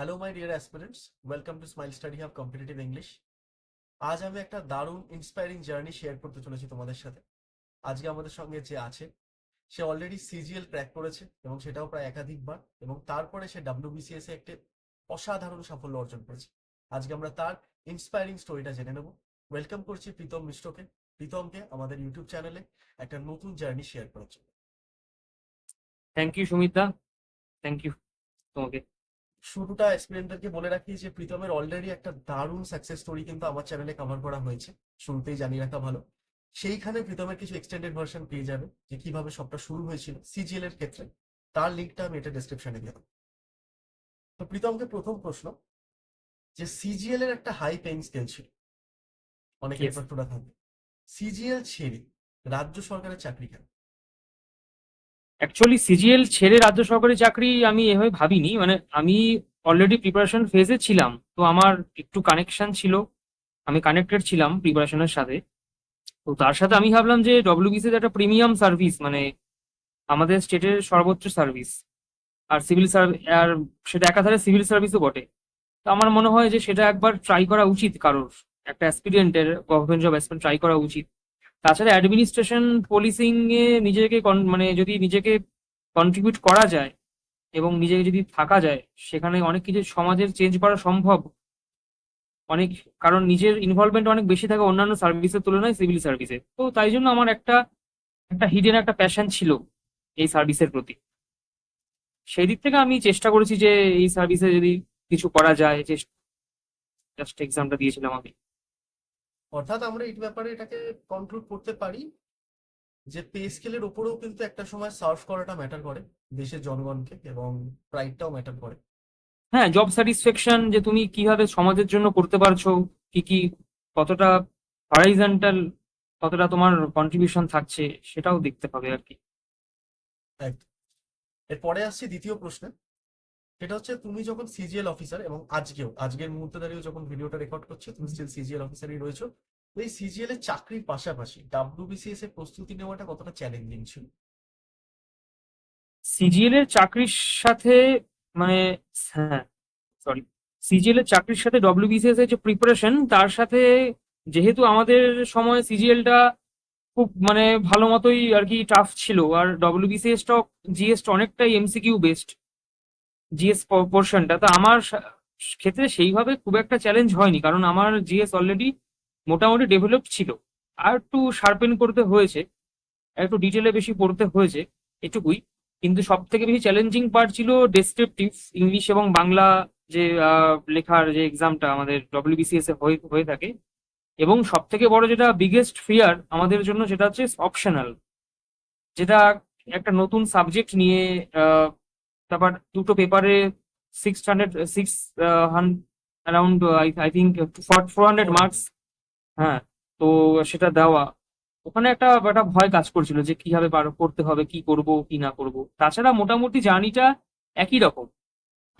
Hello my dear aspirants welcome to Smile Study Hub competitive English আজ আমি একটা দারুণ ইন্সপায়ারিং জার্নি শেয়ার করতে চলেছি তোমাদের সাথে। আজকে আমাদের সঙ্গে যে আছে, সে অলরেডি সিজিএল ক্র্যাক করেছে এবং সেটাও প্রায় একাধিকবার এবং তারপরে সে ডাব্লিউবিসিএস এ একটি অসাধারণ সাফল্য অর্জন করেছে। আজকে আমরা তার ইন্সপায়ারিং স্টোরিটা জেনে নেব। ওয়েলকাম করছি প্রীতম মিশ্রকে প্রীতমকে আমাদের ইউটিউব চ্যানেলে একটা নতুন জার্নি শেয়ার করার জন্য। Thank you Sumita thank you তোমাকে। শুরুটা এক্সপিরিয়েন্টদেরকে বলে রাখি যে প্রীতমের অলরেডি একটা দারুণ সাকসেস স্টোরি কিন্তু আমার চ্যানেলে কভার করা হয়েছে। শুরুতেই জানিয়ে রাখা ভালো। সেইখানে প্রীতমের কিছু এক্সটেন্ডেড ভার্সন পেয়ে যাবে যে কীভাবে সবটা শুরু হয়েছিল সিজিএল এর ক্ষেত্রে। তার লিঙ্কটা আমি এটা ডেসক্রিপশনে দিয়ে দেবো। তো প্রীতমকে প্রথম প্রশ্ন যে সিজিএল এর একটা হাই পেইং স্কেল ছিল। অনেকে. এফার্টটা থাকবে। সিজিএল ছেড়ে রাজ্য সরকারের চাকরি কেন? অ্যাকচুয়ালি সিজিএল ছেড়ে রাজ্য সরকারি চাকরি আমি এভাবে ভাবিনি। মানে আমি অলরেডি প্রিপারেশন ফেজে ছিলাম, তো আমার একটু কানেকশন ছিল। আমি কানেক্টেড ছিলাম প্রিপারেশনের সাথে। তো তার সাথে আমি ভাবলাম যে ডব্লিউবিসি একটা প্রিমিয়াম সার্ভিস মানে আমাদের স্টেটের সর্বোচ্চ সার্ভিস আর সিভিল সার্ভিস আর সেটা একাধারে সিভিল সার্ভিসও বটে। তো আমার মনে হয় যে সেটা একবার ট্রাই করা উচিত কারোর। একটা অ্যাসপিরিয়েন্টের গভর্নমেন্ট জব অ্যাসপিরেন্ট ট্রাই করা উচিত। তাছাড়া অ্যাডমিনিস্ট্রেশন পলিসিং এ নিজেকে মানে যদি নিজেকে কন্ট্রিবিউট করা যায় এবং নিজেকে যদি থাকা যায়, সেখানে অনেক কিছু সমাজের চেঞ্জ করা সম্ভব। অনেক, কারণ নিজের ইনভলভমেন্ট অনেক বেশি থাকে অন্যান্য সার্ভিসের তুলনায় সিভিল সার্ভিসে তো তাই জন্য আমার একটা একটা হিডেন একটা প্যাশন ছিল এই সার্ভিসের প্রতি। সেই দিক থেকে আমি চেষ্টা করেছি যে এই সার্ভিসে যদি কিছু করা যায় চেষ্টা জাস্ট এক্সামটা দিয়েছিলাম আমি। অর্থাৎ আমরা এই ব্যাপারে এটাকে কন্ট্রোল করতে পারি যে পে স্কেলের উপরেও কিন্তু একটা সময় সার্ভ করাটা ম্যাটার করে দেশের জনগণকে এবং প্রাইডটাও ম্যাটার করে। হ্যাঁ জব স্যাটিসফ্যাকশন যে তুমি কীভাবে সমাজের জন্য করতে পারছ কি কি কতটা হরাইজন্টাল কতটা তোমার কন্ট্রিবিউশন থাকছে সেটাও দেখতে পাবে আর কি। একদম। এরপরে আসছি দ্বিতীয় প্রশ্নে। সেটা হচ্ছে তুমি যখন সিজিএল অফিসার এবং আজকেও, আজকের মুহূর্তে দাঁড়িয়েও যখন ভিডিওটা রেকর্ড করছ, তুমি স্টিল সিজিএল অফিসারই রয়েছো এই সিজিএল এর চাকরির পাশাপাশি ডাব্লিউবিসিএস এর প্রস্তুতি নেওয়াটা কতটা চ্যালেঞ্জিং ছিল? সিজিএল এর চাকরির সাথে মানে হ্যাঁ সরি সিজিএল এর চাকরির সাথে ডব্লিউবিসিএস এর যে প্রিপারেশন তার সাথে যেহেতু আমাদের সময় সিজিএলটা খুব মানে ভালো মতোই আর কি টাফ ছিল, আর ডব্লিউবিসিএস টা জিএস অনেকটাই এমসিকিউ বেসড জিএস পোর্শনটা তো আমার ক্ষেত্রে সেইভাবে খুব একটা চ্যালেঞ্জ হয়নি, কারণ আমার জিএস অলরেডি মোটামুটি ডেভেলপ ছিল। আর একটু শার্পেন করতে হয়েছে একটু ডিটেলে বেশি পড়তে হয়েছে, এটুকুই। কিন্তু সব থেকে বেশি চ্যালেঞ্জিং পার্ট ছিল ডেসক্রিপটিভ ইংলিশ এবং বাংলা যে লেখার যে এক্সামটা আমাদের ডব্লিউবিসিএস এ হয়ে থাকে। এবং সব থেকে বড় যেটা বিগেস্ট ফিয়ার আমাদের জন্য সেটা হচ্ছে অপশনাল যেটা একটা নতুন সাবজেক্ট নিয়ে তারপর দুটো পেপারে six hundred six around I think four hundred marks হ্যাঁ তো সেটা দেওয়া। ওখানে একটা একটা ভয় কাজ করছিল যে কীভাবে করতে হবে, কি করব, কি না করব। তাছাড়া মোটামুটি জার্নিটা একই রকম।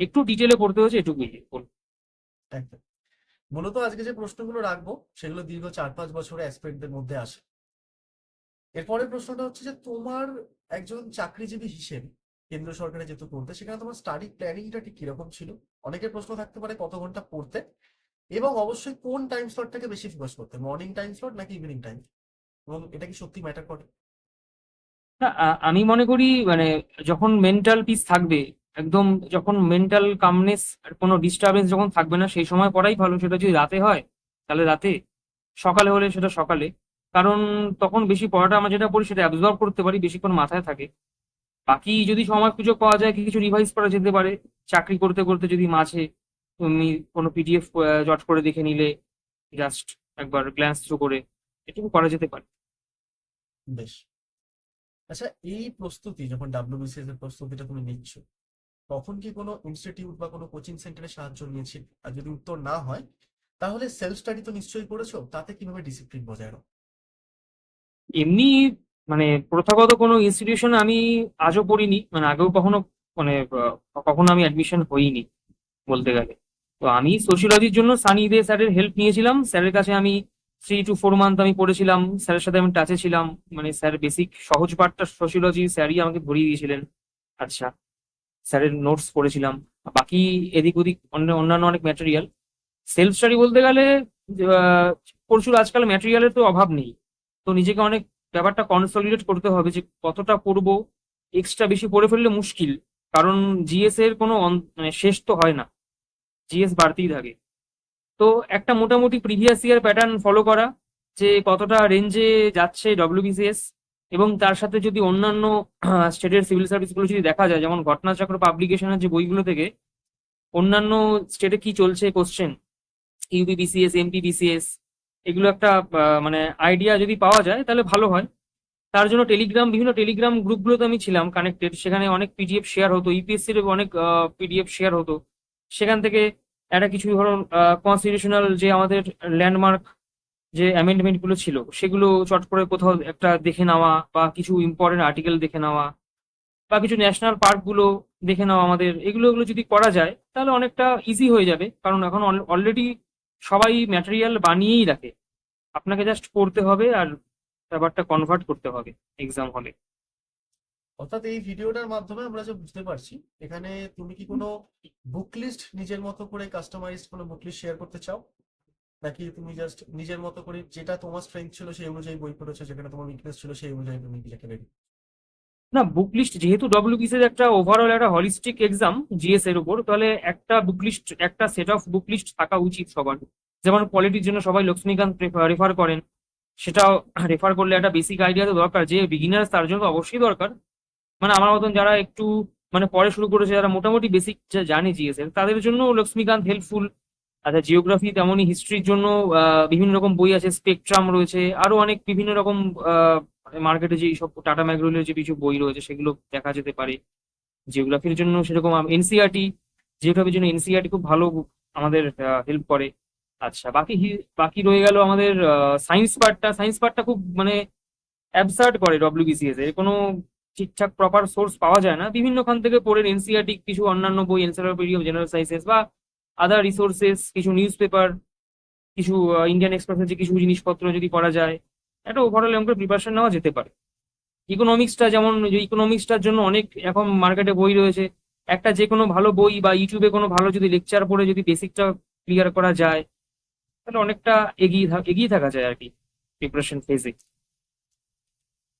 একটু ডিটেলে পড়তে হয়েছে এটুকুই। একদম। মূলত আজকে যে প্রশ্নগুলো রাখব, সেগুলো দীর্ঘ চার পাঁচ বছরের অ্যাসপেক্টদের মধ্যে আসে। এরপরের প্রশ্নটা হচ্ছে যে তোমার একজন চাকরিজীবী হিসেবে কেন্দ্র সরকারে যেহেতু পড়তে সেখানে তোমার স্টাডি প্ল্যানিংটা ঠিক কীরকম ছিল? অনেকের প্রশ্ন থাকতে পারে কত ঘণ্টা পড়তে। এবং অবশ্যই কোন টাইম স্লটটাকে বেশি ফোকাস করতে মর্নিং টাইম স্লট নাকি ইভিনিং টাইম এবং এটা কি সত্যি ম্যাটার করে? না আমি মনে করি মানে যখন মেন্টাল পিস থাকবে, একদম যখন মেন্টাল কামনেস আর কোনো ডিস্টারবেন্স যখন থাকবে না, সেই সময় পড়াই ভালো। সেটা যদি রাতে হয়, তাহলে রাতে, সকালে হলে সেটা সকালে। কারণ তখন বেশি পড়াটা আমরা যেটা পড়ি সেটা অ্যাবজর্ব করতে পারি, বেশিক্ষণ মাথায় থাকে। বাকি যদি সময় সুযোগ পাওয়া যায় কিছু রিভাইজ করা যেতে পারে? চাকরি করতে করতে যদি মাঝে তুমি কোনো পিডিএফ জট করে দেখে নিলে জাস্ট একবার গ্ল্যান্স থ্রু করে এটুকু করা যেতে পারে। বেশ। আচ্ছা এই প্রস্তুতি যখন ডাব্লিউবিসিএস এর প্রস্তুতিটা তুমি নিচ্ছ তখন কি কোনো ইনস্টিটিউট বা কোনো কোচিং সেন্টারের সাহায্য নিয়েছিল? আর যদি উত্তর না হয় তাহলে সেলফ স্টাডি তো নিশ্চয়ই করেছ তাতে কীভাবে ডিসিপ্লিন বজায় রাখো? এমনি মানে প্রথাগত কোনো ইনস্টিটিউশন আমি আজও পড়িনি মানে আগেও কখনো মানে কখনো আমি অ্যাডমিশন হইনি বলতে গেলে। তো আমি সোশিওলজির জন্য সানি দে স্যারের হেল্প নিয়েছিলাম। স্যারের কাছে আমি থ্রি টু ফোর মান্থ আমি পড়েছিলাম। স্যারের সাথে আমি টাচে ছিলাম। মানে স্যার বেসিক সহজ পাঠটা সোশিওলজি স্যারই আমাকে ভরিয়ে দিয়েছিলেন। আচ্ছা স্যারের নোটস পড়েছিলাম। বাকি এদিক ওদিক অন্য- অন্যান্য অনেক ম্যাটেরিয়াল সেলফ স্টাডি বলতে গেলে প্রচুর আজকাল ম্যাটেরিয়ালের তো অভাব নেই। তো নিজেকে অনেক ব্যাপারটা কনসলিডেট করতে হবে যে কতটা পড়ব এক্সট্রা বেশি পড়ে ফেললে মুশকিল, কারণ জিএস এর কোনো মানে শেষ তো হয় না। জিএস বাড়তেই থাকে। তো একটা মোটামুটি প্রিভিয়াস ইয়ার প্যাটার্ন ফলো করা, যে কতটা রেঞ্জে যাচ্ছে ডব্লিউবিসিএস এবং তার সাথে যদি অন্যান্য স্টেটের সিভিল সার্ভিসগুলো যদি দেখা যায়, যেমন ঘটনাচক্র পাবলিকেশনের যে বইগুলো থেকে, অন্যান্য স্টেটে কি চলছে কোশ্চেন ইউপিবিসিএস এমপিবিসিএস এগুলো একটা মানে আইডিয়া যদি পাওয়া যায়, তাহলে ভালো হয়। তার জন্য টেলিগ্রাম বিভিন্ন টেলিগ্রাম গ্রুপগুলোতে আমি ছিলাম কানেক্টেড সেখানে অনেক পিডিএফ শেয়ার হতো ইপিএসসির অনেক পিডিএফ শেয়ার হতো। সেখান থেকে একটা কিছু ধরুন কনস্টিটিউশনাল যে আমাদের ল্যান্ডমার্ক যে অ্যামেন্ডমেন্টগুলো ছিল, সেগুলো চট করে কোথাও একটা দেখে নেওয়া বা কিছু ইম্পর্টেন্ট আর্টিকেল দেখে নেওয়া বা কিছু ন্যাশনাল পার্কগুলো দেখে নেওয়া আমাদের, এগুলো এগুলো যদি করা যায়, তাহলে অনেকটা ইজি হয়ে যাবে। কারণ এখন অলরেডি সবাই ম্যাটেরিয়াল বানিয়েই রাখে। আপনাকে জাস্ট পড়তে হবে আর ব্যাপারটা কনভার্ট করতে হবে এক্সাম হলে অর্থাৎ এই ভিডিওটার মাধ্যমে আমরা যে বুঝতে পারছি, এখানে তুমি কি কোনো বুক লিস্ট নিজের মতো করে কাস্টমাইজড কোনো বুক লিস্ট শেয়ার করতে চাও? নাকি তুমি জাস্ট নিজের মতো করে যেটা তোমার স্ট্রেংথ ছিল সেই অনুযায়ী বই পড়েছো, যেখানে তোমার উইকনেস ছিল সেই অনুযায়ী তুমি লিখে রেডি না বুক লিস্ট যেহেতু ডব্লিউবিসি এর একটা ওভারঅল একটা হলিস্টিক এক্সাম জিএস এর উপর, তাহলে একটা বুক লিস্ট একটা সেট অফ বুক লিস্ট থাকা উচিত সবার। যেমন পলিটির জন্য সবাই লক্ষ্মীকান্ত রেফার করেন। সেটাও রেফার করলে একটা বেসিক আইডিয়া তো দরকার যে বিগিনার্স তার জন্য অবশ্যই দরকার। মানে আমার মতন যারা একটু মানে পরে শুরু করেছে, যারা মোটামুটি বেসিক জানে জিএস এর, তাদের জন্য লক্ষ্মীকান্ত হেল্পফুল আচ্ছা জিওগ্রাফি তেমনই হিস্ট্রির জন্য বিভিন্ন রকম বই আছে স্পেকট্রাম রয়েছে, আরও অনেক বিভিন্ন রকম মার্কেটে যে সব টাটা ম্যাগ্রোলের যে কিছু বই রয়েছে সেগুলো দেখা যেতে পারে। জিওগ্রাফির জন্য সেরকম এনসিআরটি জিওগ্রাফির জন্য এনসিআরটি খুব ভালো আমাদের হেল্প করে। আচ্ছা বাকি বাকি রয়ে গেল আমাদের সায়েন্স পার্টটা সায়েন্স পার্টটা খুব মানে অ্যাবসার্ড করে ডব্লিউবিসিএস এর। কোনো ঠিকঠাক প্রপার সোর্স পাওয়া যায় না। বিভিন্ন খান থেকে পড়েন এনসিআরটি কিছু অন্যান্য বই এনসাইক্লোপিডিয়া জেনারেল সায়েন্সেস বা আদার রিসোর্সেস কিছু নিউজ পেপার কিছু ইন্ডিয়ান এক্সপ্রেসের যে কিছু জিনিসপত্র যদি পড়া যায়। একটা ওভারঅল এমন প্রিপারেশন নেওয়া যেতে পারে। ইকোনমিক্সটা যেমন ইকোনমিক্সটার জন্য অনেক এখন মার্কেটে বই রয়েছে। একটা যে কোনো ভালো বই বা ইউটিউবে কোনো ভালো যদি লেকচার পড়ে যদি বেসিকটা ক্লিয়ার করা যায় তাহলে অনেকটা এগিয়ে এগিয়ে থাকা যায় আর কি প্রিপারেশন ফেজে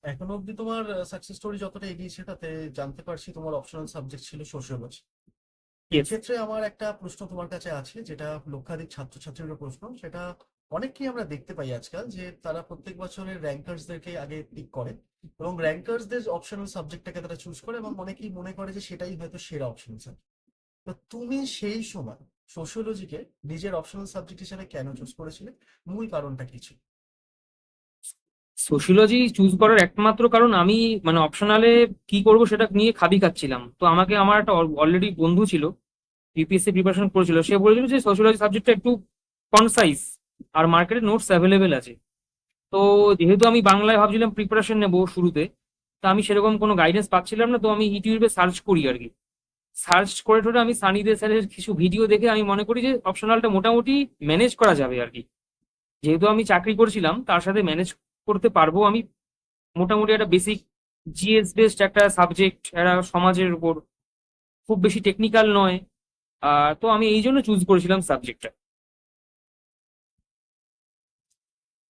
এখনও অবধি তোমার সাকসেস স্টোরি যতটা এগিয়েছে তাতে জানতে পারছি তোমার অপশনাল সাবজেক্ট ছিল সোশিওলজি এক্ষেত্রে আমার একটা প্রশ্ন তোমার কাছে আছে যেটা লক্ষাধিক ছাত্রছাত্রীর প্রশ্ন। সেটা অনেককেই আমরা দেখতে পাই আজকাল যে তারা প্রত্যেক বছরের র্যাঙ্কার্সদেরকে আগে পিক করে এবং র্যাঙ্কার্সদের অপশনাল সাবজেক্টটাকে তারা চুজ করে এবং অনেকেই মনে করে যে সেটাই হয়তো সেরা অপশন সাবজেক্ট তো তুমি সেই সময় সোশিওলজিকে নিজের অপশনাল সাবজেক্ট হিসেবে কেন চুজ করেছিলে? মূল কারণটা কি ছিল? সোশিওলজি চুজ করার একমাত্র কারণ আমি মানে অপশনালে কি করব সেটা নিয়ে খাবি খাচ্ছিলাম। তো আমাকে আমার একটা অলরেডি বন্ধু ছিল ইউপিএসসি প্রিপারেশন করেছিল। সে বলেছিল যে সোশিওলজি সাবজেক্টটা একটু কনসাইজ আর মার্কেটে নোটস অ্যাভেলেবেল আছে। তো যেহেতু আমি বাংলায় ভাবছিলাম প্রিপারেশন নেব শুরুতে, তা আমি সেরকম কোনো গাইডেন্স পাচ্ছিলাম না, তো আমি ইউটিউবে সার্চ করি আর কি। সার্চ করে টোরে আমি সানি দে স্যারের কিছু ভিডিও দেখে আমি মনে করি যে অপশনালটা মোটামুটি ম্যানেজ করা যাবে আর কি। যেহেতু আমি চাকরি করছিলাম, তার সাথে ম্যানেজ করতে পারব আমি। মোটামুটি একটা বেসিক জিএস বেসড একটা সাবজেক্ট একটা সমাজের উপর। খুব বেশি টেকনিক্যাল নয়। তো আমি এই জন্য চুজ করেছিলাম সাবজেক্টটা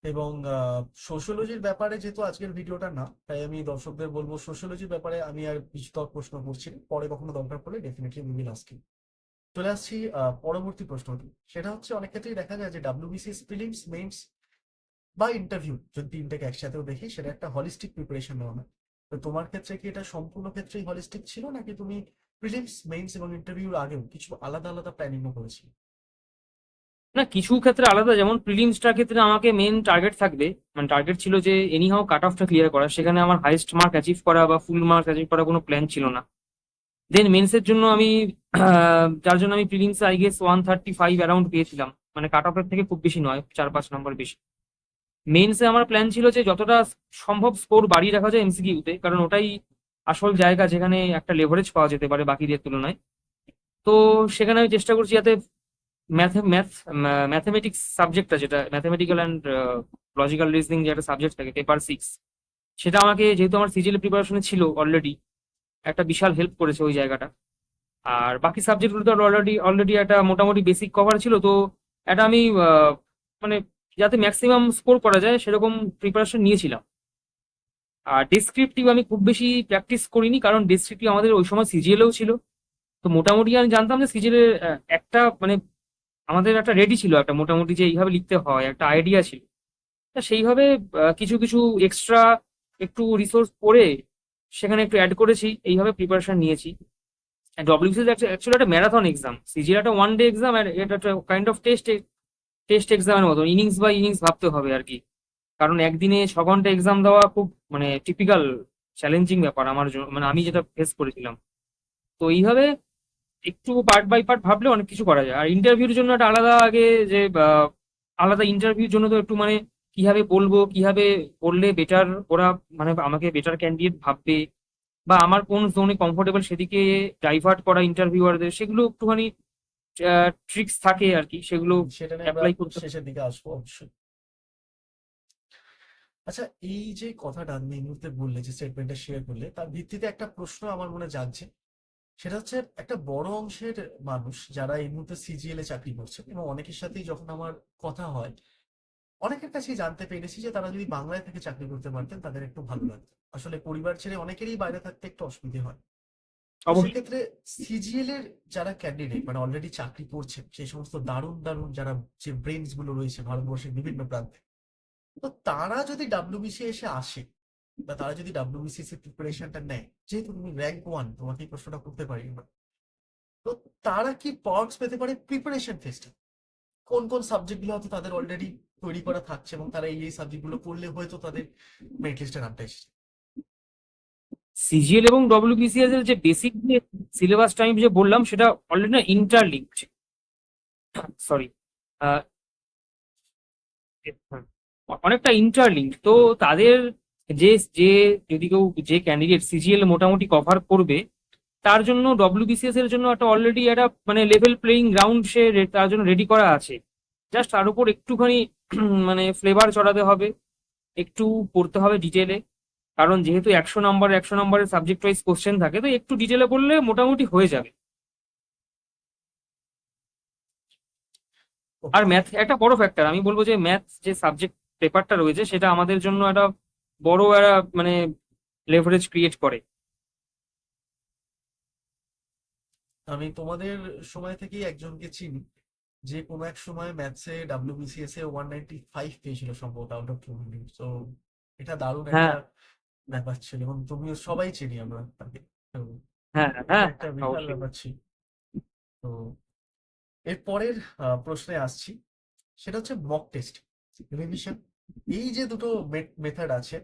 এবং সোশ্যোলজির ব্যাপারে যেহেতু আজকের ভিডিওটা না, তাই আমি দর্শকদের বলব সোশিওলজির ব্যাপারে আমি আর বিস্তর প্রশ্ন করছি পরে কখনো দরকার পড়লে ডেফিনেটলি উইল আস্কিং চলে আসছি পরবর্তী প্রশ্নটি। সেটা হচ্ছে অনেক ক্ষেত্রেই দেখা যায় যে ডাব্লিউবিসিএস প্রিলিমস মেইনস বা ইন্টারভিউ যদি তিনটাকে একসাথেও দেখি, সেটা একটা হলিস্টিক প্রিপারেশন নেওয়া হয়। তো তোমার ক্ষেত্রে কি এটা সম্পূর্ণ ক্ষেত্রেই হলিস্টিক ছিল, নাকি তুমি প্রিলিমস মেইনস এবং ইন্টারভিউর আগেও কিছু আলাদা আলাদা প্ল্যানিংও করেছিলে? না, কিছু ক্ষেত্রে আলাদা। যেমন প্রিলিমসটার ক্ষেত্রে আমাকে মেন টার্গেট থাকবে। মানে টার্গেট ছিল যে এনিহাও কাট অফটা ক্লিয়ার করা। সেখানে আমার হাইয়েস্ট মার্ক অ্যাচিভ করা বা ফুল মার্ক অ্যাচিভ করা কোনো প্ল্যান ছিল না। দেন মেন্সের জন্য আমি যার জন্য আমি প্রিলিমসে I guess one thirty five around পেয়েছিলাম। মানে কাট অফের থেকে খুব বেশি নয় চার পাঁচ নম্বর বেশি মেন্সে আমার প্ল্যান ছিল যে যতটা সম্ভব স্কোর বাড়িয়ে রাখা যায় এমসিকিউতে কারণ ওটাই আসল জায়গা যেখানে একটা লেভারেজ পাওয়া যেতে পারে বাকিদের তুলনায়। তো সেখানে আমি চেষ্টা করছি যাতে ম্যাথ ম্যাথ ম্যাথমেটিক্স সাবজেক্টটা যেটা ম্যাথমেটিক্যাল অ্যান্ড লজিক্যাল রিজনিং একটা সাবজেক্ট থাকে পেপার সিক্স সেটা আমাকে যেহেতু আমার সিজিএল প্রিপারেশনে ছিল অলরেডি একটা বিশাল হেল্প করেছে ওই জায়গাটা। আর বাকি সাবজেক্টগুলো তো অলরেডি অলরেডি একটা মোটামুটি বেসিক কভার ছিল, তো এটা আমি মানে যাতে ম্যাক্সিমাম স্কোর করা যায়, সেরকম প্রিপারেশন নিয়েছিলাম। আর ডেসক্রিপটিভ আমি খুব বেশি প্র্যাকটিস করিনি, কারণ ডেসক্রিপটিভ আমাদের ওই সময় সিজিএলেও ছিল। তো মোটামুটি আমি জানতাম যে সিজিএলের একটা মানে আমাদের একটা রেডি ছিল, একটা মোটামুটি যে এইভাবে লিখতে হয়, একটা আইডিয়া ছিল। তা সেইভাবে কিছু কিছু এক্সট্রা একটু রিসোর্স পড়ে সেখানে একটু অ্যাড করেছি, এইভাবে প্রিপারেশন নিয়েছি। ডব্লিউসি অ্যাকচুয়ালি একটা ম্যারাথন এক্সাম সিজিএল একটা ওয়ান ডে এক্সাম আর এটা একটা কাইন্ড অফ টেস্ট টেস্ট এক্সামের মতো ইনিংস বাই ইনিংস ভাবতে হবে আর কি। কারণ একদিনে ছ ঘণ্টা এক্সাম দেওয়া খুব মানে টিপিক্যাল চ্যালেঞ্জিং ব্যাপার আমার মানে আমি যেটা ফেস করেছিলাম। তো এইভাবে একটু পার্ট বাই পার্ট ভাবলে অনেক কিছু করা যায়। আর ইন্টারভিউর জন্য একটা আলাদা আগে যে আলাদা ইন্টারভিউর জন্য তো একটু মানে কীভাবে বলব কীভাবে বললে বেটার ওরা মানে আমাকে বেটার ক্যান্ডিডেট ভাববে বা আমার কোন জোনে কমফোর্টেবল সেদিকে ডাইভার্ট করা ইন্টারভিউয়ারদের সেগুলো একটুখানি ট্রিক্স থাকে আর কি সেগুলো সেটা apply করতে- শেষের দিকে আসব অবশ্যই। আচ্ছা এই যে কথাটা তুমি এই মুহূর্তে বললে যে স্টেটমেন্টটা শেয়ার করলে তার ভিত্তিতে একটা প্রশ্ন আমার মনে জাগছে। সেটা হচ্ছে একটা বড় অংশের মানুষ যারা এই মুহূর্তে সিজিএল এ চাকরি করছে এবং অনেকের সাথেই যখন আমার কথা হয় অনেকের কাছেই জানতে পেরেছি যে তারা যদি বাংলায় থেকে চাকরি করতে পারতেন তাদের একটু ভালো লাগতো। আসলে পরিবার ছেড়ে অনেকেরই বাইরে থাকতে একটু অসুবিধে হয়। সেক্ষেত্রে সিজিএল এর যারা ক্যান্ডিডেট মানে অলরেডি চাকরি করছেন সেই সমস্ত দারুণ দারুণ যারা যে ব্রেনসগুলো রয়েছে ভারতবর্ষের বিভিন্ন প্রান্তে তো তারা যদি ডাব্লিউবিসি এসে আসে বা তারা যদি ডাব্লিউবিসিএস এর প্রিপারেশনটা নেয়, যেহেতু তুমি র্যাঙ্ক ওয়ান তোমাকে প্রশ্নটা করতে পারি তো তারা কি পার্কস পেতে পারে প্রিপারেশন ফেজটা কোন কোন সাবজেক্টগুলো হয়তো তাদের অলরেডি তৈরি করা থাকছে এবং তারা এই এই সাবজেক্টগুলো পড়লে হয়তো তাদের মেরিট লিস্টে নামটা এসেছে? সিজিএল এবং ডব্লিউবিসিএস এর যে বেসিক যে সিলেবাস টাইম যে বললাম, সেটা অলরেডি না ইন্টারলিঙ্কড সরি অনেকটা ইন্টারলিঙ্ক তো তাদের যে যে যদি কেউ, যে ক্যান্ডিডেট সিজিএল মোটামুটি কভার করবে, তার জন্য ডব্লিউবিসিএস এর জন্য একটা অলরেডি একটা মানে লেভেল প্লেইং গ্রাউন্ড সে তার জন্য রেডি করা আছে। জাস্ট তার উপর একটুখানি মানে ফ্লেভার চড়াতে হবে, একটু পড়তে হবে ডিটেলে কারণ যেহেতু একশো নাম্বার একশো নাম্বারের সাবজেক্ট ওয়াইজ কোশ্চেন থাকে, তো একটু ডিটেলে পড়লে মোটামুটি হয়ে যাবে। আর ম্যাথ একটা বড় ফ্যাক্টর আমি বলব যে ম্যাথ যে সাবজেক্ট পেপারটা রয়েছে, সেটা আমাদের জন্য একটা বড় একটা মানে লেভারেজ ক্রিয়েট করে। আমি তোমাদের সময় থেকেই একজনকে চিনি যে কোনো এক সময় ম্যাথসে ডাব্লিউবিসিএস এ ওয়ান নাইনটি ফাইভ পেয়েছিল সম্ভবত আউট অফ টু হান্ড্রেড তো এটা দারুণ একটা হ্যাঁ। ব্যাপার ছিল এবং তুমিও সবাই চিনি আমরা তাকে। হ্যাঁ হ্যাঁ একটা বিশাল ব্যাপার ছিল। তো এর পরের আহ, প্রশ্নে আসছি। সেটা হচ্ছে মক টেস্ট রিভিশন এই যে দুটো মেথড আছে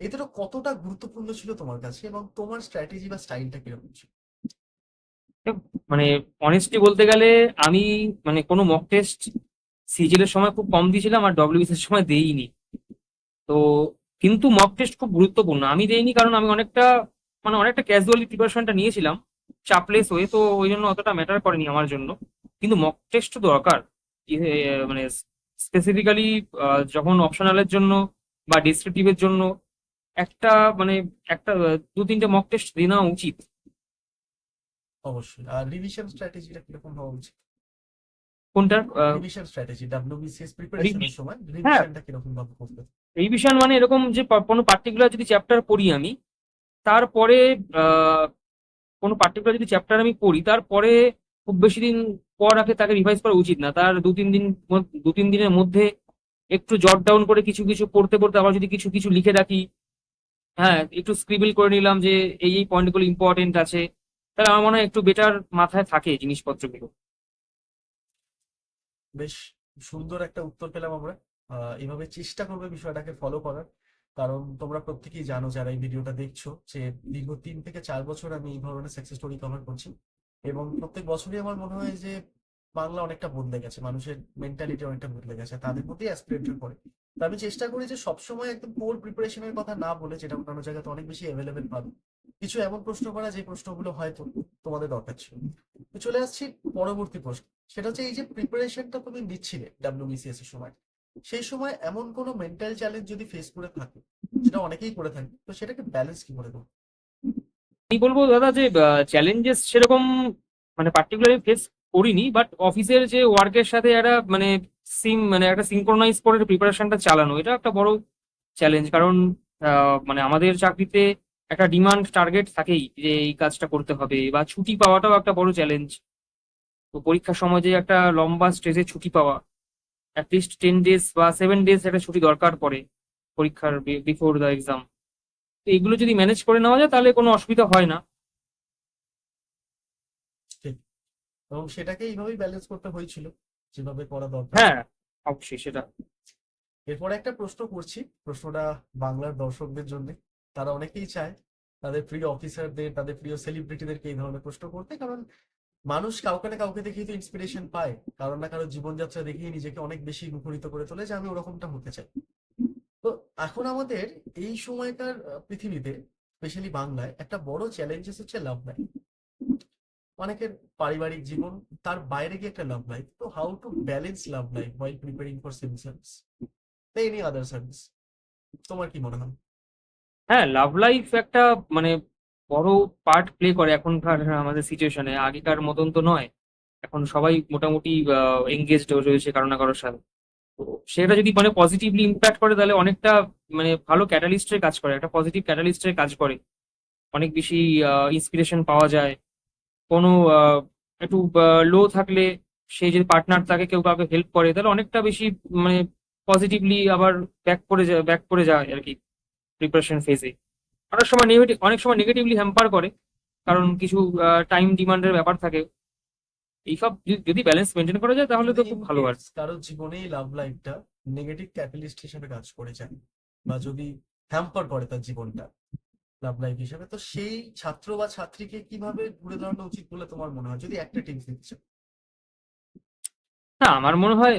এই দুটো কতটা গুরুত্বপূর্ণ ছিল তোমার কাছে এবং তোমার স্ট্র্যাটেজি বা স্টাইলটা কীরকম ছিল? মানে অনেস্টলি বলতে গেলে আমি মানে কোনো মক টেস্ট সিজিএল এর সময় খুব কম দিয়েছিলাম আর ডব্লিউবিসি এর সময় দেইনি। তো কিন্তু মক টেস্ট খুব গুরুত্বপূর্ণ। আমি দেইনি কারণ আমি অনেকটা মানে অনেকটা ক্যাজুয়ালি প্রিপারেশনটা নিয়েছিলাম চাপলেস হয়ে তো ওই জন্য অতটা ম্যাটার করেনি আমার জন্য। কিন্তু মক টেস্ট দরকার। ইয়ে, মানে স্পেসিফিক্যালি যখন অপশনালের জন্য বা ডিসক্রিপটিভের জন্য একটা মানে একটা দু তিনটে মক টেস্ট দিয়ে নেওয়া উচিত। অবশ্যই। আর রিভিশন স্ট্র্যাটেজিটা কীরকম হওয়া উচিত? কোনটা? রিভিশন স্ট্র্যাটেজি ডাব্লিউবিসিএস প্রিপারেশনের সময় হ্যাঁ। রিভিশনটা কীরকম ভাবে করতে রিভিশন মানে এরকম যে কোনো পার্টিকুলার যদি চ্যাপ্টার পড়ি আমি তারপরে কোনো পার্টিকুলার যদি চ্যাপ্টার আমি পড়ি তারপরে খুব বেশি দিন পর আগে তাকে রিভাইজ করা উচিত না। তার দু তিন দিন দু তিন দিনের মধ্যে একটু জট ডাউন করে কিছু কিছু পড়তে পড়তে আবার যদি কিছু কিছু লিখে রাখি হ্যাঁ একটু স্ক্রিবিল করে নিলাম যে এই এই পয়েন্টগুলো ইম্পর্টেন্ট আছে, তাহলে আমার মনে হয় একটু বেটার মাথায় থাকে জিনিসপত্রগুলো। বেশ সুন্দর একটা উত্তর পেলাম আমরা। এভাবে চেষ্টা করবে বিষয়টাকে ফলো করার। কারণ তোমরা প্রত্যেকেই জানো যারা এই ভিডিওটা দেখছ, যে দীর্ঘ তিন থেকে চার বছর আমি এই ধরনের সাকসেস স্টোরি কভার করছি। এবং প্রত্যেক বছরই আমার মনে হয় যে বাংলা অনেকটা বদলে গেছে, মানুষের মেন্টালিটি অনেকটা বদলে গেছে, তাদের মধ্যেই অ্যাসপিরেটর করে। তো আমি চেষ্টা করি যে সবসময় একদম কোর প্রিপারেশনের কথা না বলে, যেটা অন্যান্য জায়গাতে অনেক বেশি অ্যাভেলেবেল পাবে, কিছু এমন প্রশ্ন করা যে প্রশ্নগুলো হয়তো তোমাদের দরকার ছিল। তো চলে আসছি পরবর্তী প্রশ্ন, সেটা হচ্ছে এই যে প্রিপারেশনটা তুমি নিচ্ছিলে ডাব্লিউবিসিএস এর সময়, সেই সময় এমন কোনো মেন্টাল চ্যালেঞ্জ যদি ফেস করে থাকে যেটা অনেকেই করে থাকে, তো সেটাকে ব্যালেন্স কি করে দেবো আমি বলব দাদা যে চ্যালেঞ্জেস সেরকম মানে পার্টিকুলারলি ফেস করিনি বাট অফিসের যে ওয়ার্কের সাথে একটা মানে সিম মানে একটা সিঙ্ক্রোনাইজ করে প্রিপারেশনটা চালানো, এটা একটা বড় চ্যালেঞ্জ কারণ মানে আমাদের চাকরিতে একটা ডিমান্ড টার্গেট থাকেই যে এই কাজটা করতে হবে, বা ছুটি পাওয়াটাও একটা বড় চ্যালেঞ্জ তো পরীক্ষার সময় যে একটা লম্বা স্টেজে ছুটি পাওয়া অ্যাটলিস্ট টেন ডেজ বা সেভেন ডেজ একটা ছুটি দরকার পড়ে পরীক্ষার বিফোর দ্য এক্সাম তো এইগুলো যদি ম্যানেজ করে নেওয়া যায় তাহলে কোনো অসুবিধা হয় না। এবং সেটাকে এইভাবেই ব্যালেন্স করতে হয়েছিল যেভাবে করা দরকার। হ্যাঁ অবশ্যই সেটা। এরপরে একটা প্রশ্ন করছি। প্রশ্নটা বাংলার দর্শকদের জন্য। তারা অনেকেই চায় তাদের প্রিয় অফিসারদের তাদের প্রিয় সেলিব্রিটিদেরকে এই ধরনের প্রশ্ন করতে। কারণ মানুষ কাউকে না কাউকে দেখেই তো ইন্সপিরেশন পায়। কারণ না কারও জীবনযাত্রা দেখেই নিজেকে অনেক বেশি মুখরিত করে তোলে যে আমি ওরকমটা হতে চাই। তো এখন আমাদের এই সময়কার পৃথিবীতে স্পেশালি বাংলায়, একটা বড় চ্যালেঞ্জেস হচ্ছে লাভ লাইফ অনেকের পারিবারিক জীবন, তার বাইরে গিয়ে একটা লাভ লাইফ তো how to balance love life while preparing for civil service বা এনি আদার সার্ভিস তোমার কি মনে হয়? হ্যাঁ লাভ লাইফ একটা মানে বড় পার্ট প্লে করে এখনকার আমাদের সিচুয়েশনে আগেকার মতন তো নয়। এখন সবাই মোটামুটি এঙ্গেজড রয়েছে কারও না কারোর সাথে। তো সেটা যদি মানে পজিটিভলি ইম্প্যাক্ট করে, তাহলে অনেকটা মানে ভালো ক্যাটালিস্টের কাজ করে, একটা পজিটিভ ক্যাটালিস্টের কাজ করে। অনেক বেশি ইন্সপিরেশন পাওয়া যায়। কোনো একটু লো থাকলে সেই যদি পার্টনার তাকে কেউ কাউকে হেল্প করে, তাহলে অনেকটা বেশি মানে পজিটিভলি আবার ব্যাক করে যায় ব্যাক করে যায় আর কি প্রিপারেশন ফেজে অনেক সময় নেগেটিভ অনেক সময় নেগেটিভলি হ্যাম্পার করে, কারণ কিছু টাইম ডিমান্ডের ব্যাপার থাকে। এইসব যদি- ব্যালেন্স মেনটেন করা যায় তাহলে তো খুব ভালো আর কারোর জীবনেই লাভ লাইফটা নেগেটিভ ক্যাটালিস্ট হিসেবে কাজ করে যায়। বা যদি হ্যাম্পার করে তার জীবনটা লাভ লাইফ হিসেবে তো সেই ছাত্র বা ছাত্রীকে কীভাবে ঘুরে দাঁড়ানো উচিত বলে তোমার মনে হয়? যদি একটা টিপস দিতে না আমার মনে হয়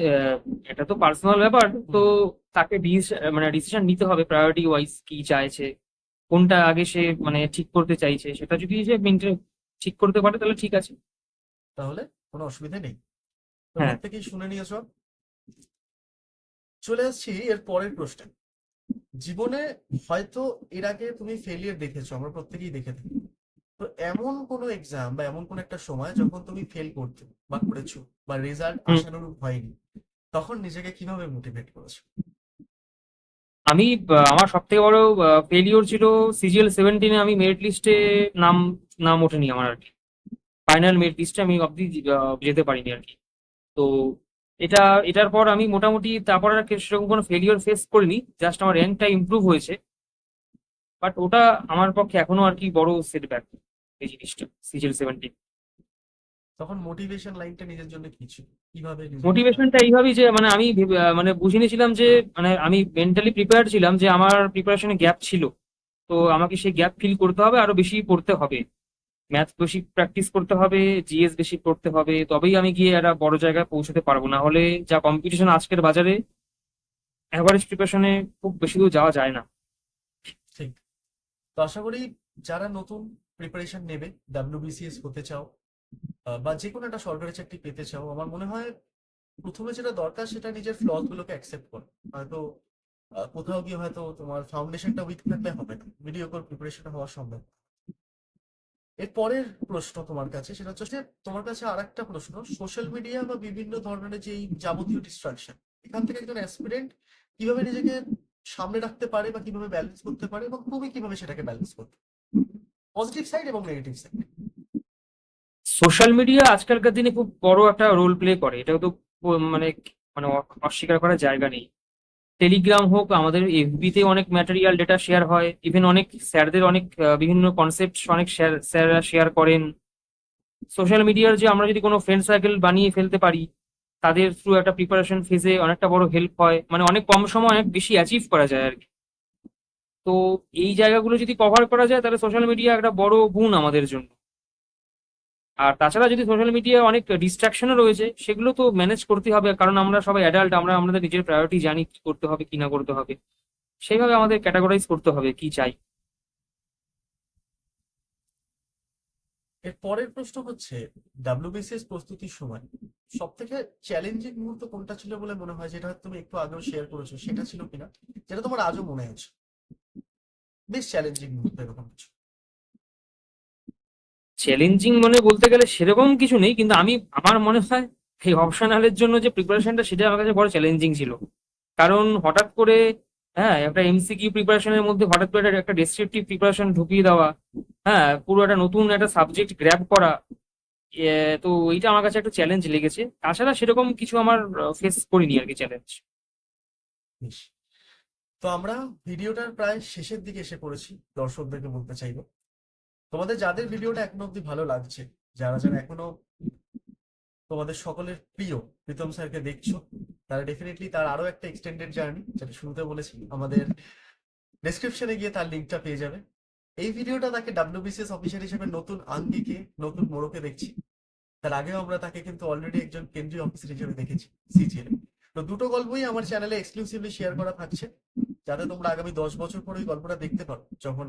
এটা তো পার্সোনাল ব্যাপার। তো তাকে মানে ডিসিশন নিতে হবে প্রায়োরিটি ওয়াইজ কি চাইছে কোনটা আগে সে মানে ঠিক করতে চাইছে সেটা যদি সে ঠিক করতে পারে তাহলে ঠিক আছে। তাহলে কোনো অসুবিধা নেই। তো হ্যাঁ। প্রত্যেকেই শুনে নিয়েছো চলে আসছি এর পরের প্রশ্নে। জীবনে হয়তো এর আগে তুমি ফেলিয়ার দেখেছ আমরা প্রত্যেকেই দেখে থাকি। তো এমন কোনো এক্সাম বা এমন কোন একটা সময় যখন তুমি ফেল করতে বা করেছ বা রেজাল্ট। আশানুরূপ হয়নি তখন নিজেকে কীভাবে মোটিভেট করেছ? আমি আমার সব থেকে বড় ফেলিওর ছিল সিজিএল সেভেন্টিনে আমি মেরিট লিস্টে নাম নাম ওঠেনি আমার আর কি। ফাইনাল মেরিট লিস্টে আমি আহ, যেতে পারিনি আর কি। তো এটা এটার পর আমি মোটামুটি তারপর আর সেরকম কোনো ফেলিওর ফেস করিনি জাস্ট আমার র্যাঙ্কটা ইমপ্রুভ হয়েছে। বাট ওটা আমার পক্ষে এখনও আর কি বড় সেটব্যাক এই জিনিসটা সিজিএল সেভেন্টিন তখন মোটিভেশন লাইনটা নিজের জন্য কি ছিল? কীভাবে মোটিভেশনটা এইভাবেই যে মানে আমি মানে বুঝে নিয়েছিলাম যে মানে আমি মেন্টালি প্রিপেয়ার ছিলাম যে আমার প্রিপারেশনে গ্যাপ ছিল। তো আমাকে সেই গ্যাপ ফিল করতে হবে আরও বেশি পড়তে হবে। ম্যাথ বেশি প্র্যাকটিস করতে হবে জিএস বেশি পড়তে হবে, তবেই আমি গিয়ে একটা বড় জায়গায় পৌঁছতে পারব। না হলে যা কম্পিটিশন আজকের বাজারে অ্যাভারেজ প্রিপারেশনে খুব বেশি দূর যাওয়া যায় না। ঠিক। তো আশা করি যারা নতুন প্রিপারেশন নেবে ডাব্লিউবিসিএস হতে চাও বা যে কোনো একটা সরকারি চাকরি পেতে চাও, আমার মনে হয় প্রথমে যেটা দরকার সেটা নিজের ফ্লস গুলোকে অ্যাকসেপ্ট করো। হয়তো কোথাও গিয়ে হয়তো তোমার ফাউন্ডেশনটা উইক থাকলে হবে না। ভিডিও কল প্রিপারেশন হওয়া সম্ভব এর পরের প্রশ্ন তোমার কাছে, সেটা হচ্ছে তোমার কাছে আর একটা প্রশ্ন সোশ্যাল মিডিয়া বা বিভিন্ন ধরনের যে যাবতীয় ডিস্ট্রাকশন এখান থেকে একজন অ্যাসপিরেন্ট কীভাবে নিজেকে সামনে রাখতে পারে বা কীভাবে ব্যালেন্স করতে পারে এবং তুমি কীভাবে সেটাকে ব্যালেন্স করতে পজিটিভ সাইড এবং নেগেটিভ সাইড সোশ্যাল মিডিয়া আজকালকার দিনে খুব বড় একটা রোল প্লে করে। এটাও তো মানে মানে অস্বীকার করার জায়গা নেই। টেলিগ্রাম হোক, আমাদের এফবিতে অনেক ম্যাটেরিয়াল ডেটা শেয়ার হয়। ইভেন অনেক স্যারদের অনেক বিভিন্ন কনসেপ্ট অনেক স্যাররা শেয়ার করেন। সোশ্যাল মিডিয়ার যে আমরা যদি কোনো ফ্রেন্ড সার্কেল বানিয়ে ফেলতে পারি, তাদের থ্রু একটা প্রিপারেশন ফেজে অনেকটা বড় হেল্প হয়। মানে অনেক কম সময় অনেক বেশি অ্যাচিভ করা যায় আর কি। তো এই জায়গাগুলো যদি কভার করা যায়, তাহলে সোশ্যাল মিডিয়া একটা বড় গুণ আমাদের জন্য। আর তাছাড়া যদি সোশ্যাল মিডিয়া অনেক ডিস্ট্রাকশনও রয়েছে, সেগুলো তো ম্যানেজ করতে হবে, কারণ আমরা সবাই অ্যাডাল্ট আমরা আমাদের নিজের প্রায়োরিটি জানি কি করতে হবে, কি না করতে হবে। সেইভাবে আমাদের ক্যাটাগরাইজ করতে হবে কি চাই। এর পরের প্রশ্ন হচ্ছে ডাব্লিউবিসিএস প্রস্তুতির সময় সব থেকে চ্যালেঞ্জিং মুহূর্ত কোনটা ছিল বলে মনে হয়, যেটা তুমি একটু আগেও শেয়ার করেছ, সেটা ছিল কিনা, যেটা তোমার আজও মনে আছে? বেশ চ্যালেঞ্জিং মুহূর্ত এরকম কিছু। চ্যালেঞ্জিং মনে বলতে গেলে সেরকম কিছু নেই, কিন্তু আমি, আমার মনে হয় এই অপশনালের জন্য যে প্রিপারেশনটা সেটা আমার কাছে বড় চ্যালেঞ্জিং ছিল। কারণ হঠাৎ করে হ্যাঁ একটা এমসিকিউ প্রিপারেশনের মধ্যে হঠাৎ করে একটা- ডেসক্রিপটিভ প্রিপারেশন ঢুকিয়ে দেওয়া হ্যাঁ পুরো একটা নতুন একটা সাবজেক্ট গ্র্যাব করা তো এইটা আমার কাছে একটা চ্যালেঞ্জ লেগেছে। তাছাড়া সেরকম কিছু আমার ফেস করিনি আর কি চ্যালেঞ্জ তো আমরা ভিডিওটার প্রায় শেষের দিকে এসে পড়েছি, দর্শকদেরকে বলতে চাইব। তোমাদের যাদের ভিডিওটা এখনও অব্দি ভালো লাগছে, যারা যারা এখনও তোমাদের সকলের প্রিয় প্রীতম স্যারকে দেখছ, তারা ডেফিনেটলি তার আরও একটা এক্সটেন্ডেড জার্নি যেটা শুরুতে বলেছি, আমাদের ডেসক্রিপশনে গিয়ে তার লিঙ্কটা পেয়ে যাবে। এই ভিডিওটা তাকে ডাব্লিউবিসিএস অফিসার হিসেবে নতুন আঙ্গিকে, নতুন মোড়কে দেখছি। তার আগেও আমরা তাকে কিন্তু অলরেডি একজন কেন্দ্রীয় অফিসার হিসেবে দেখেছি সিজিএল তো দুটো গল্পই আমার চ্যানেলে এক্সক্লুসিভলি শেয়ার করা থাকছে। যাতে তোমরা আগামী দশ বছর পরে ওই গল্পটা দেখতে পারো। যখন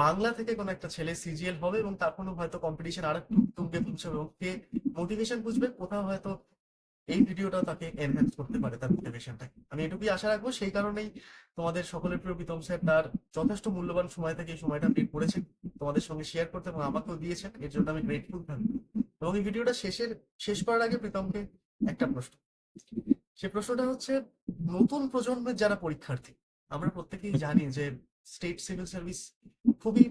বাংলা থেকে কোনো একটা ছেলে সিজিএল হবে এবং তার হয়তো কম্পিটিশন আর একটু তুঙ্গে পৌঁছাবে এবং কে মোটিভেশন বুঝবে, কোথাও হয়তো এই ভিডিওটা তাকে এনহ্যান্স করতে পারে তার মোটিভেশনটাকে আমি এটুকুই আশা রাখব, সেই কারণেই তোমাদের সকলের প্রিয় প্রীতম স্যার তার যথেষ্ট মূল্যবান সময় থেকে এই সময়টা বের করেছেন, তোমাদের সঙ্গে শেয়ার করতে এবং আমাকেও দিয়েছেন। এর জন্য আমি গ্রেটফুল থাকব এবং এই ভিডিওটা শেষের, শেষ করার আগে প্রীতমকে একটা প্রশ্ন। সে প্রশ্নটা হচ্ছে, নতুন প্রজন্মের যারা পরীক্ষার্থী আমরা প্রত্যেকেই জানি যে স্টেট সিভিল সার্ভিস খুবই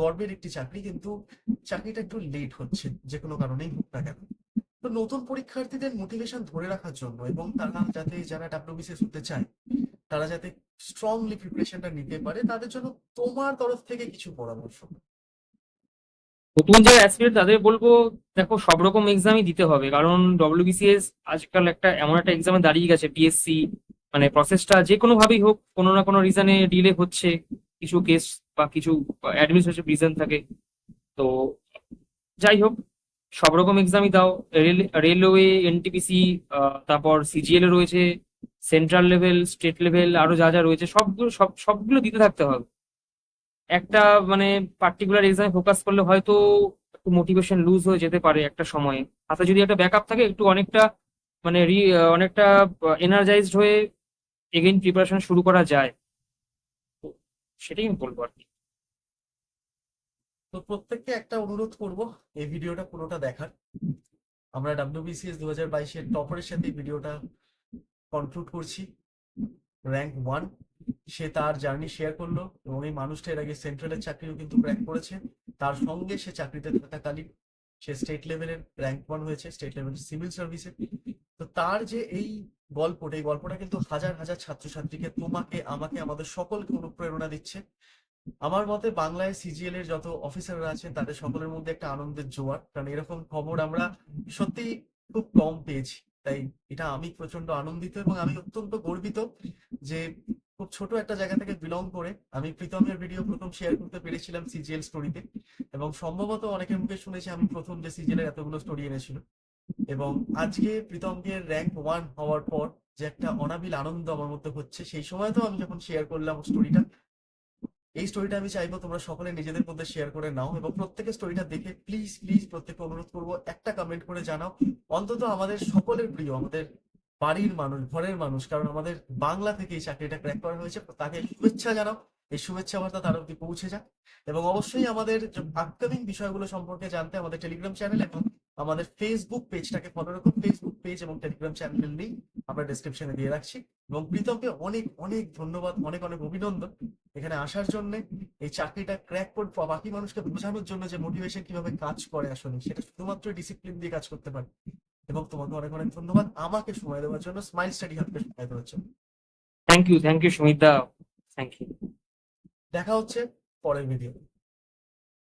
গর্বের একটি চাকরি, কিন্তু চাকরিটা একটু লেট হচ্ছে, যে কোনো কারণেই হোক না কেন। তো নতুন পরীক্ষার্থীদের মোটিভেশন ধরে রাখার জন্য এবং তারা যাতে যারা ডাব্লিউবিসিএস হতে চায়, তারা যাতে স্ট্রংলি প্রিপারেশনটা নিতে পারে, তাদের জন্য তোমার তরফ থেকে কিছু পরামর্শ। নতুন যারা অ্যাসপিরেন্ট তাদের বলব, দেখো সব রকম এক্সামই দিতে হবে, কারণ ডব্লিউবিসিএস আজকাল একটা এমন একটা এক্সামে দাঁড়িয়ে গেছে পিএসসি মানে প্রসেসটা যে কোনো ভাবেই হোক, কোনো না কোনো রিজনে ডিলে হচ্ছে, কিছু কেস বা কিছু অ্যাডমিনিস্ট্রেটিভ রিজন থাকে। তো যাই হোক, সব রকম এক্সামই দাও। রেল রেলওয়ে এনটিপিসি তারপর সিজিএল রয়েছে সেন্ট্রাল লেভেল স্টেট লেভেল আরও যা যা রয়েছে, সবগুলো, সব, সবগুলো দিতে থাকতে হবে। একটা মানে পার্টিকুলার এক্সামে ফোকাস করলে হয়তো একটু মোটিভেশন লুজ হয়ে যেতে পারে একটা সময়ে। হাতে যদি একটা ব্যাকআপ থাকে, একটু অনেকটা মানে রি অনেকটা এনার্জাইজড হয়ে এগেইন প্রিপারেশন শুরু করা যায়। তো সেটাই আমি বলব আর কি। তো প্রত্যেককে একটা অনুরোধ করব এই ভিডিওটা পুরোটা দেখার। আমরা ডাব্লিউবিসিএস দু হাজার বাইশের টপারের সাথে ভিডিওটা কনক্লুড করছি। র্যাঙ্ক ওয়ান সে তার জার্নি শেয়ার করল এবং এই মানুষটা এর আগে সেন্ট্রালের চাকরিও কিন্তু ক্র্যাক করেছে। তার সঙ্গে সে চাকরিতে থাকাকালীন সে স্টেট লেভেলের র্যাঙ্ক ওয়ান হয়েছে স্টেট লেভেলের সিভিল সার্ভিসে তো তার যে এই গল্পটা এই গল্পটা কিন্তু হাজার হাজার ছাত্রছাত্রীকে তোমাকে, আমাকে, আমাদের সকলকে অনুপ্রেরণা দিচ্ছে। আমার মতে বাংলায় সিজিএল এর যত অফিসাররা আছেন তাদের সকলের মধ্যে একটা আনন্দের জোয়ার। কারণ এরকম খবর আমরা সত্যি খুব কম পেয়েছি। তাই এটা আমি প্রচণ্ড আনন্দিত এবং আমি অত্যন্ত গর্বিত যে খুব ছোট একটা জায়গা থেকে বিলং করে আমি প্রীতমের ভিডিও প্রথম শেয়ার করতে পেরেছিলাম সিজিএল স্টোরিতে এবং সম্ভবত অনেকের মুখে শুনেছি আমি প্রথম যে সিজিএল এর এতগুলো স্টোরি এনেছিল। এবং আজকে প্রীতমকে র্যাঙ্ক ওয়ান হওয়ার পর যে একটা অনাবিল আনন্দ আমার মধ্যে হচ্ছে, সেই সময় তো আমি যখন শেয়ার করলাম স্টোরিটা এই স্টোরিটা আমি চাইব তোমরা সকলে নিজেদের মধ্যে শেয়ার করে নাও এবং প্রত্যেকের স্টোরিটা দেখে প্লিজ প্লিজ প্রত্যেককে অনুরোধ করব, একটা কমেন্ট করে জানাও। অন্তত আমাদের সকলের প্রিয়, আমাদের বাড়ির মানুষ, ঘরের মানুষ, কারণ আমাদের বাংলা থেকে এই চাকরিটা ক্র্যাক করা হয়েছে, তাকে শুভেচ্ছা জানাও। এই শুভেচ্ছা বার্তা তার অব্দি পৌঁছে যাক। এবং অবশ্যই আমাদের আপকামিং বিষয়গুলো সম্পর্কে জানতে আমাদের টেলিগ্রাম চ্যানেল এবং আমাদের ফেসবুক পেজটাকে ফলো রাখুন। ফেসবুক পেজ এবং টেলিগ্রাম চ্যানেলের লিঙ্ক আমরা ডেসক্রিপশনে দিয়ে রাখছি। এবং প্রীতমকে অনেক অনেক ধন্যবাদ অনেক অনেক অভিনন্দন এখানে আসার জন্য। এই চাকরিটা ক্র্যাক করে বাকি মানুষকে বোঝানোর জন্য যে মোটিভেশন কীভাবে কাজ করে আসলে সেটা শুধুমাত্র ডিসিপ্লিন দিয়ে কাজ করতে পারে। এবং তোমাকে অনেক অনেক ধন্যবাদ। আমাকে সময় দেওয়ার জন্য স্মাইল স্টাডি হাবকে সময় দেওয়ার জন্য। Thank you thank you Sumit da thank you দেখা হচ্ছে পরের ভিডিও